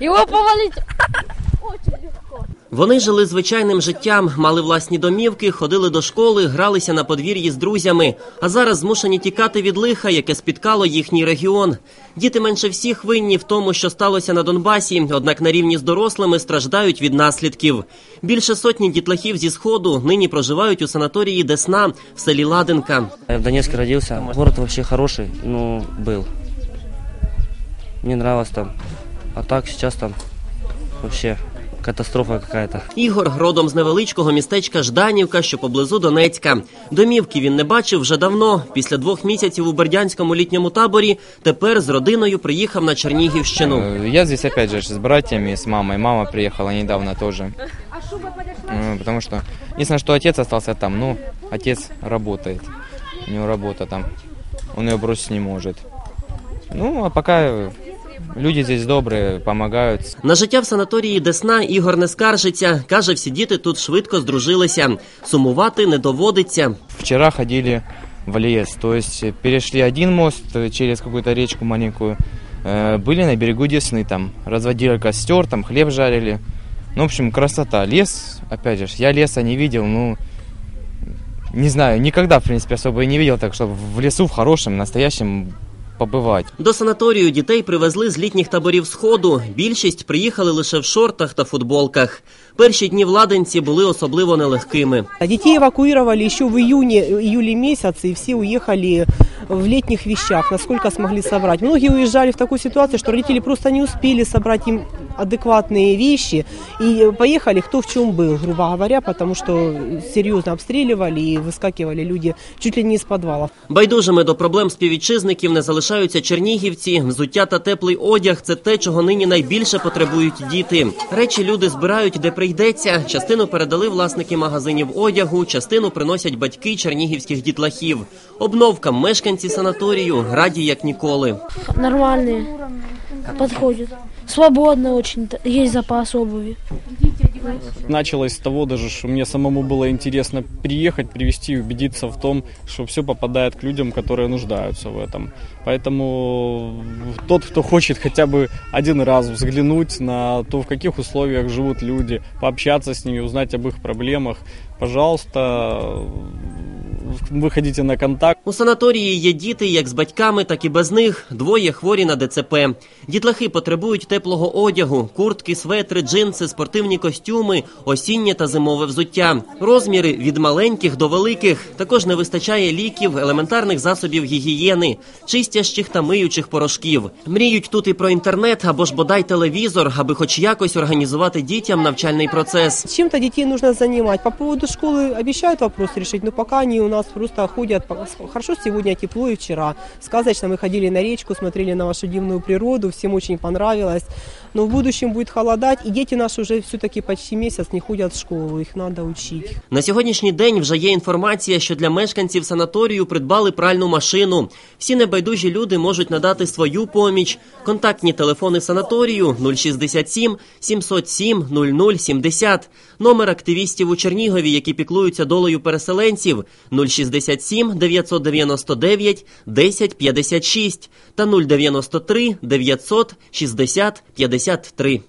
Его повалить очень легко. Вони жили звичайним життям, мали власні домівки, ходили до школи, гралися на подвір'ї з друзями. А зараз змушені тікати від лиха, яке спіткало їхній регіон. Діти менше всіх винні в тому, що сталося на Донбасі, однак на рівні з дорослими страждають від наслідків. Більше сотні дітлахів зі сходу нині проживають у санаторії Десна в селі Ладенка. Я в Донецке родился. Город вообще хороший, ну, был. Мне нравилось там. А так сейчас там вообще катастрофа какая-то. Ігор родом з невеличкого містечка Жданівка, що поблизу Донецька. Домівки він не бачив вже давно. Після двох місяців у бердянському літньому таборі тепер з родиною приїхав на Чернігівщину. Э, Я здесь опять же с братьями, с мамой. Мама приехала недавно тоже. Э, Потому что, единственное, что отец остался там, ну, отец работает. У него работа там. Он ее бросить не может. Ну, а пока э, люди здесь добрые, помогают. На життя в санаторії Десна Ігор не скаржиться. Каже, всі діти тут швидко здружилися. Сумувати не доводиться. Вчера ходили в лес, то есть э, перешли один мост э, через какую-то речку маленькую, э, были на берегу Десны, там разводили костер, там хлеб жарили. Ну, в общем, красота. Лес, опять же, я леса не видел, ну, не знаю, никогда, в принципе, особо и не видел, так что в лесу в хорошем, настоящем побывать. До санаторію дітей привезли з літніх таборів сходу. Більшість приїхали лише в шортах та футболках. Перші дні владенці були особливо нелегкими. А евакуювали ще еще в іюні, іюлі місяці, і всі уїхали в літніх вещах, наскільки змогли зібрати. Многі уїжджали в таку ситуацію, що батьки просто не успіли зібрати им адекватные вещи и поехали кто в чем был, грубо говоря, потому что серьезно обстреливали и выскакивали люди чуть ли не из подвалов. Байдужими до проблем співвітчизників не залишаються чернігівці. Взуття та теплий одяг це те, чого нині найбільше потребують діти. Речі люди збирають, де прийдеться. Частину передали власники магазинів одягу, частину приносять батьки чернігівських дітлахів. Обновкам мешканці санаторію раді як ніколи. Нормальные. Подходят. Свободно очень. Есть запас обуви. Началось с того даже, что мне самому было интересно приехать, привезти и убедиться в том, что все попадает к людям, которые нуждаются в этом. Поэтому тот, кто хочет хотя бы один раз взглянуть на то, в каких условиях живут люди, пообщаться с ними, узнать об их проблемах, пожалуйста, выходите на контакт. У санаторії є діти як з батьками, так і без них. Двоє хворі на ДЦП. Дітлахи потребують теплого одягу, куртки, светри, джинси, спортивні костюми, осіннє та зимове взуття. Розміри від маленьких до великих. Також не вистачає ліків, елементарних засобів гігієни, чистящих та миючих порошків. Мріють тут і про інтернет або ж бодай телевізор, аби хоч якось організувати дітям навчальний процес. Чем-то детей нужно занимать. По поводу школы обещают вопрос решить, но пока они у нас просто ходят. Хорошо сегодня тепло и вчера. Сказочно мы ходили на речку, смотрели на вашу дивную природу, всем очень понравилось. Но в будущем будет холодать, и дети наши уже все-таки почти месяц не ходят в школу, их надо учить. На сьогоднішній день вже є інформація, що для мешканців санаторію придбали пральну машину. Всі небайдужі люди можуть надати свою поміч. Контактні телефони санаторію 067 707 0070. Номер активістів у Чернігові, які піклуються долею переселенців 067 999 1056 та 093 900 60 53.